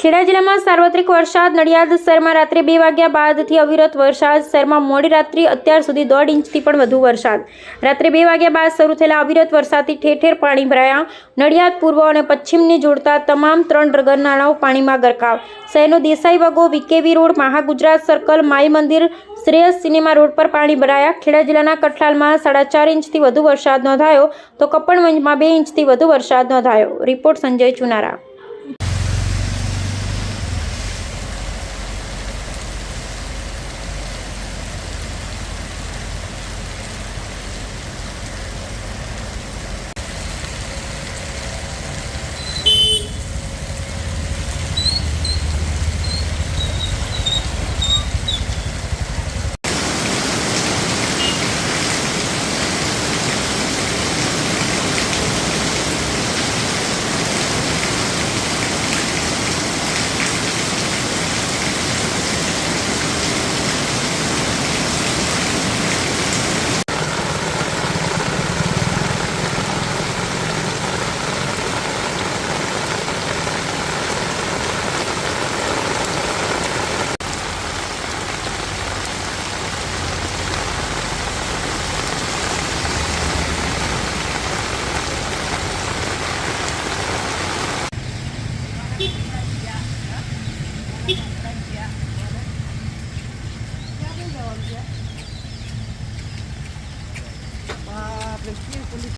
ખેડા જિલ્લામાં સાર્વત્રિક વરસાદ, નડિયાદ શહેરમાં રાત્રે બે વાગ્યા બાદથી અવિરત વરસાદ, શહેરમાં મોડી રાત્રિ અત્યાર સુધી દોઢ ઇંચથી પણ વધુ વરસાદ. રાત્રે બે વાગ્યા બાદ શરૂ થયેલા અવિરત વરસાદથી ઠેર ઠેર પાણી ભરાયા. નડિયાદ, પૂર્વ અને પશ્ચિમને જોડતા તમામ ત્રણ ડગર નાળાઓ પાણીમાં ગરકાવ. શહેરનો દેસાઈ વગો, વિકેવી રોડ, મહાગુજરાત સર્કલ, માઈ મંદિર, શ્રેયસ સિનેમા રોડ પર પાણી ભરાયા. ખેડા જિલ્લાના કઠલાલમાં સાડા ચાર ઇંચથી વધુ વરસાદ નોંધાયો તો કપડવંજમાં બે ઇંચથી વધુ વરસાદ નોંધાયો. Report Sanjay Chunara. Ah, prefiro